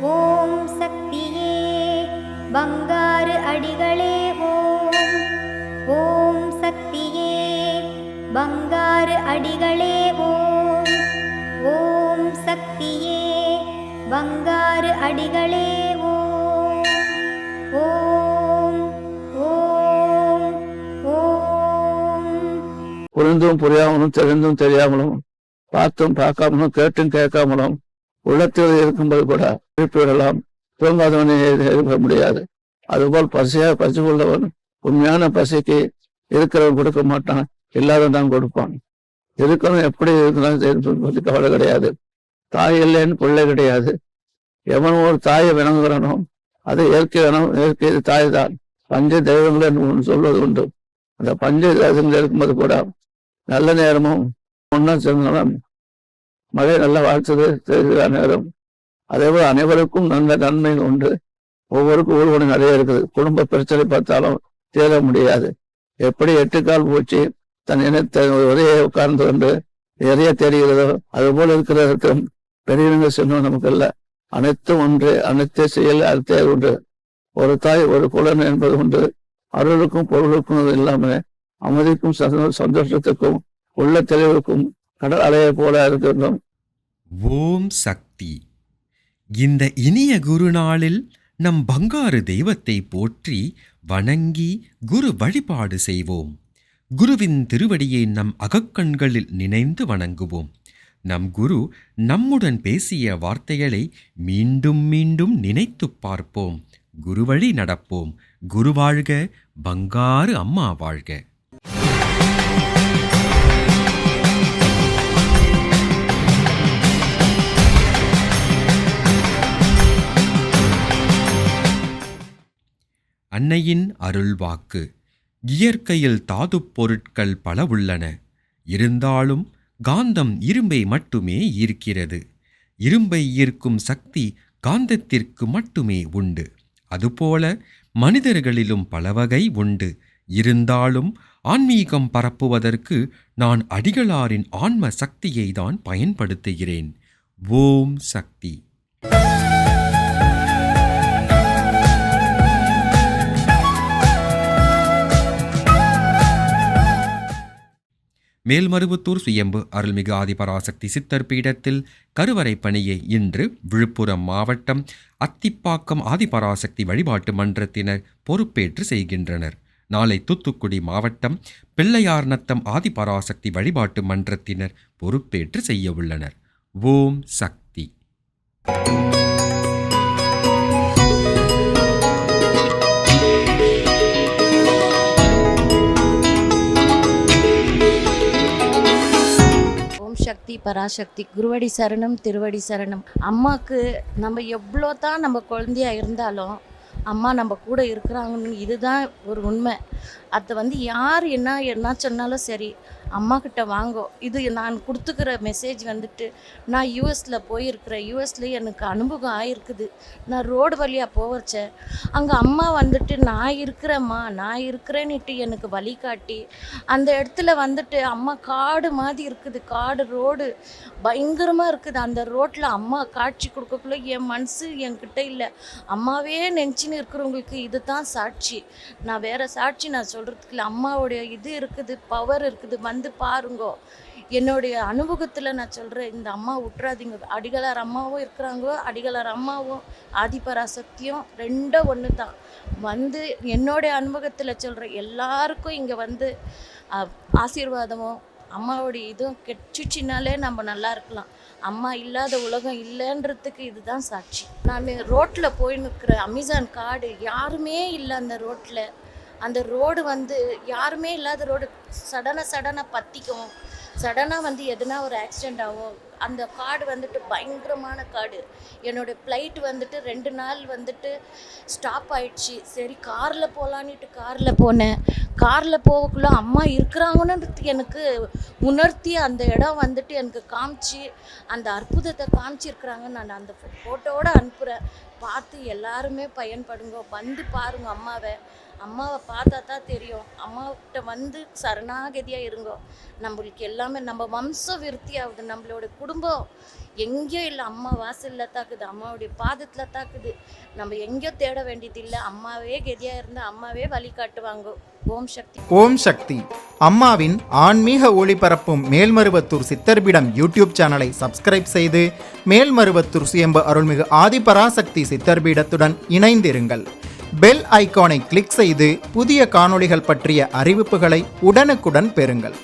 ஓம் சக்தியே பங்காறு அடிகளே ஓம். ஓம் சக்தியே பங்காறு அடிகளே ஓம். ஓம் சக்தியே பங்காறு அடிகளே ஓம். ஓம் ஓம் ஓம். புரிந்தும் புரியாமலும் தெரிந்தும் தெரியாமலும் பார்த்தும் பார்க்காமலும் கேட்டும் கேட்காமலும் உள்ளத்தில் இருக்கும்போது கூட எழுப்பி தூங்காதவனை எழுப்ப முடியாது. அதுபோல் பசியாக பசி கொள்ளவன் உண்மையான பசிக்கு இருக்கிறவன் கொடுக்க மாட்டான். இல்லாதவன் தான் கொடுப்பான். இருக்கணும் எப்படி இருக்கணும் பற்றி கவலை கிடையாது. தாய் இல்லைன்னு பிள்ளை கிடையாது. எவன் ஒரு தாயை விளங்குகிறானோ அது இயற்கை வேணும். இயற்கை தாய் தான். பஞ்ச தெய்வங்கள் என்று ஒன்று சொல்வது உண்டு. அந்த பஞ்ச தெய்வங்கள் இருக்கும்போது கூட நல்ல நேரமும் ஒன்றா சேர்ந்தாலும் மழை நல்ல வாழ்த்தது தெரிகிற நேரம் அதே போல அனைவருக்கும் நல்ல நன்மை உண்டு. ஒவ்வொருக்கும் ஊழ்வனை நிறைய இருக்குது. குடும்ப பிரச்சனை பார்த்தாலும் தேட முடியாது. எப்படி எட்டு கால் பூச்சி தன் இனத்தை ஒரே உட்கார்ந்து கொண்டு நிறைய தெரிகிறதோ அது போல இருக்கிற பெரியவங்க சொன்னோம் நமக்கு இல்லை அனைத்தும் ஒன்று அனைத்து செயல் அடுத்தே உண்டு ஒரு தாய் ஒரு குலன் என்பது உண்டு. அருளுக்கும் பொருளுக்கும் இல்லாமல் அமைதிக்கும் சந்தோஷத்துக்கும் உள்ள தெளிவுக்கும் கடல் அலையை போல இருக்கின்றோம். ஓம் சக்தி. இந்த இனிய குருநாளில் நம் பங்காரு தெய்வத்தை போற்றி வணங்கி குரு வழிபாடு செய்வோம். குருவின் திருவடியை நம் அகக்கண்களில் நினைந்து வணங்குவோம். நம் குரு நம்முடன் பேசிய வார்த்தைகளை மீண்டும் மீண்டும் நினைத்துப் பார்ப்போம். குருவழி நடப்போம். குரு வாழ்க பங்காரு அம்மா வாழ்க. அன்னையின் அருள்வாக்கு. இயற்கையில் தாதுப் பொருட்கள் பல உள்ளன. இருந்தாலும் காந்தம் இரும்பை மட்டுமே ஈர்க்கிறது. இரும்பை ஈர்க்கும் சக்தி காந்தத்திற்கு மட்டுமே உண்டு. அதுபோல மனிதர்களிலும் பல வகை உண்டு. இருந்தாலும் ஆன்மீகம் பரப்புவதற்கு நான் அடிகளாரின் ஆன்ம சக்தியை தான் பயன்படுத்துகிறேன். ஓம் சக்தி. மேல்மருவத்தூர் சுயம்பு அருள்மிகு ஆதிபராசக்தி சித்தர் பீடத்தில் கருவறை பணியை இன்று விழுப்புரம் மாவட்டம் அத்திப்பாக்கம் ஆதிபராசக்தி வழிபாட்டு மன்றத்தினர் பொறுப்பேற்று செய்கின்றனர். நாளை தூத்துக்குடி மாவட்டம் பிள்ளையார் நத்தம் ஆதிபராசக்தி வழிபாட்டு மன்றத்தினர் பொறுப்பேற்று செய்ய உள்ளனர். ஓம் சக்தி ஓம் சக்தி. பராசக்தி குருவடி சரணம் திருவடி சரணம். அம்மாக்கு நம்ம எவ்வளோ தான் நம்ம குழந்தையா இருந்தாலும் அம்மா நம்ம கூட இருக்கிறாங்கன்னு இதுதான் ஒரு உண்மை. அதை வந்து யார் என்ன என்ன சொன்னாலும் சரி அம்மா கிட்ட வாங்கோ. இது நான் கொடுத்துக்கிற மெசேஜ் வந்துட்டு நான் யூஎஸில் போயிருக்கிறேன். யூஎஸில் எனக்கு அனுபவம் ஆயிருக்குது. நான் ரோடு வழியாக போவச்ச. அங்கே அம்மா வந்துட்டு நான் இருக்கிறேம்மா நான் இருக்கிறேன்னுட்டு எனக்கு வழிகாட்டி அந்த இடத்துல வந்துட்டு அம்மா காடு மாதிரி இருக்குது. காடு ரோடு பயங்கரமாக இருக்குது. அந்த ரோட்டில் அம்மா காட்சி கொடுக்கக்குள்ள என் மனசு என்கிட்ட இல்லை. அம்மாவே நெஞ்சின்னு இருக்கிறவங்களுக்கு இதுதான் சாட்சி. நான் வேறு சாட்சி நான் சொல்கிறதுக்கு இல்லை. அம்மாவுடைய இது இருக்குது பவர் இருக்குது வந்து வந்து பாருங்கோ. என்னுடைய அனுபவத்தில் நான் சொல்கிறேன் இந்த அம்மா விட்றாதீங்க அடிகளார் அம்மாவும் இருக்கிறாங்க அடிகளார் அம்மாவும் ஆதிபராசக்தியும் ரெண்டும் ஒன்று தான் வந்து என்னுடைய அனுபவத்தில் சொல்கிறேன் எல்லாருக்கும் இங்கே வந்து ஆசீர்வாதமும் அம்மாவுடைய இதுவும் கெட்டுச்சினாலே நம்ம நல்லா இருக்கலாம். அம்மா இல்லாத உலகம் இல்லைன்றதுக்கு இதுதான் சாட்சி. நான் ரோட்டில் போய் நிற்கிற அமேசான் காடு யாருமே இல்லை அந்த ரோட்டில் அந்த ரோடு வந்து யாருமே இல்லாத ரோடு. சடனாக சடனாக பற்றிக்கும் சடனாக வந்து எதுனா ஒரு ஆக்சிடெண்ட் ஆகும். அந்த காடு வந்துட்டு பயங்கரமான காடு. என்னோடய ஃப்ளைட் வந்துட்டு ரெண்டு நாள் வந்துட்டு ஸ்டாப் ஆயிடுச்சு. சரி காரில் போகலான்னுட்டு காரில் போனேன். காரில் போகக்குள்ள அம்மா இருக்கிறாங்கன்னு எனக்கு உணர்த்தி அந்த இடம் வந்துட்டு எனக்கு காமிச்சு அந்த அற்புதத்தை காமிச்சிருக்கிறாங்க நான் அந்த ஃபோட்டோவோட அனுப்புகிறேன் பார்த்து எல்லாருமே பயன்படுங்க. வந்து பாருங்க அம்மாவை. அம்மாவை பார்த்தா தான் தெரியும். அம்மாக்கிட்ட வந்து சரணாகதியாக இருங்கோ. நம்மளுக்கு எல்லாமே நம்ம வம்ச விருத்தி ஆகுது நம்மளோட குடும்பம் எங்கேயோ இல்லை அம்மா வாசலில் தாக்குது அம்மாவுடைய பாதத்தில் தாக்குது. நம்ம எங்கேயோ தேட வேண்டியதில்லை அம்மாவே கெதியாக இருந்தால் அம்மாவே வழி காட்டுவாங்க. ஓம் சக்தி. ஓம் சக்தி. அம்மாவின் ஆன்மீக ஒளிபரப்பும் மேல்மருவத்தூர் சித்தர்பீடம் யூடியூப் சேனலை சப்ஸ்கிரைப் செய்து மேல்மருவத்தூர் சுயம்பு அருள்மிகு ஆதிபராசக்தி சித்தர்பீடத்துடன் இணைந்திருங்கள். பெல் ஐகானை கிளிக் செய்து புதிய காணொளிகள் பற்றிய அறிவிப்புகளை உடனுக்குடன் பெறுங்கள்.